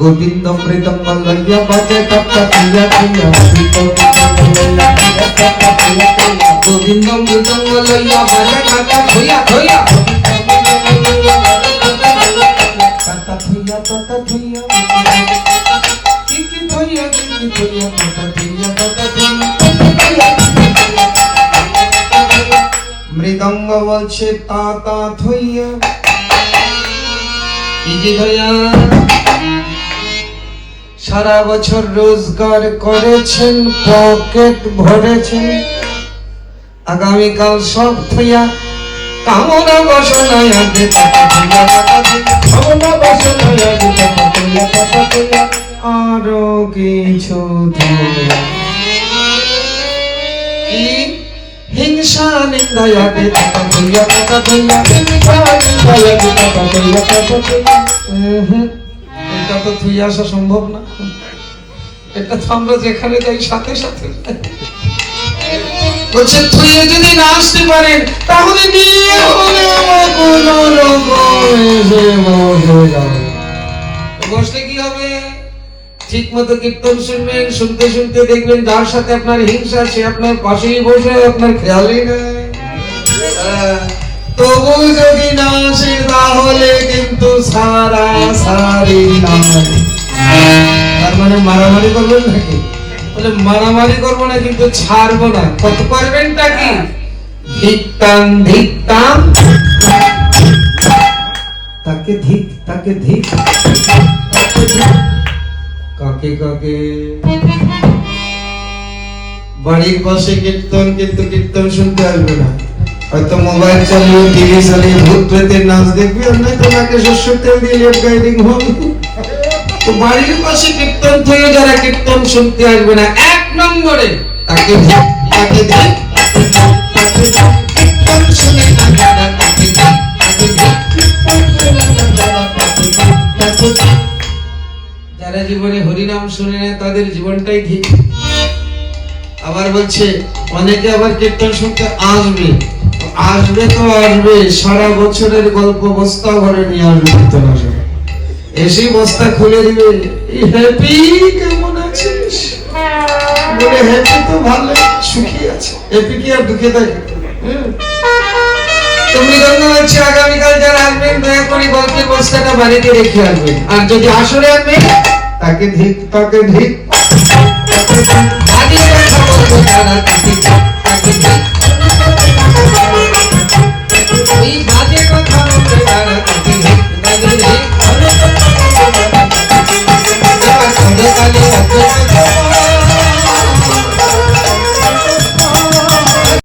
গোবিন্দ মৃদঙ্গ লইয়া বাজে টাকা থুইয়া থুইয়া গোবিন্দ মৃদঙ্গ লইয়া বাজে টাকা থুইয়া থুইয়া টাকা থুইয়া টাকা থুইয়া কিকি থুইয়া কিকি থুইয়া টাকা থুইয়া টাকা থুইয়া মৃদঙ্গ বলছে তা তা থইয়া কি যে থইয়া সারা বছর রোজগার করেছেন পকেট ভরেছেন। আগামীকাল সব থইয়া কামনা বাসনায় আরও কিছু হিংসা থইয়া হিংসা উহুম, এটা তো থুই আসা সম্ভব না। এটা তো আমরা যেখানে যাই সাথে সাথে। বলছে থুয়ে যদি না আসতে পারেন তাহলে নিয়ে হলেও কোনো রকমে বসলে কি হবে? ঠিক মতো কীর্তন শুনবেন শুনতে শুনতে দেখবেন যার সাথে আপনার হিংসা সে আপনার পাশেই বসে আপনার খেয়ালই নেই। আহ, তবু যদি না আসে তাহলে কিন্তু তার মানে মারামারি করবেন নাকি? বলে মারামারি করব না কিন্তু ছাড়বো না। কত করবেনটা কি? ধিকতাম ধিকতাম তাকে ধিক তাকে ধিক। কাকে কাকে? বাড়ির পাশে কীর্তন কিন্তু কীর্তন শুনতে আসবে না। হয়তো মোবাইল চালিয়ে টিভি চালিয়ে ভূত প্রেতের নাচ দেখবি, আর নয় তেল দিয়ে লেফট গাইডিং হবে তো বাড়ির পাশে কীর্তন থেকে যারা কীর্তন শুনতে আসবে না, এক নম্বরে তাকে তাকে যারা। যারা জীবনে হরিনাম শুনে না, তাদের জীবনটাই ঠিক আবার বলছে, অনেকে আবার কীর্তন শুনতে আসবে আসবে তো আসবে, সারা বছরের গল্প বস্তা ভরে নিয়ে আসবে কীর্তন আসবে এসে বস্তা খুলে দিবে। হ্যাপি কেমন আছিস? বলে হ্যাপি তো ভালো, সুখী আছে। হ্যাপি কি আর দুঃখে থাকে? তুমি গঙ্গা হচ্ছে আগামীকাল যারা আসবেন, দয়া করে গল্পের বস্তাটা বাড়িতে রেখে আসবেন। আর যদি আসরে আসবেন, তাকে ধিক তাকে ধিক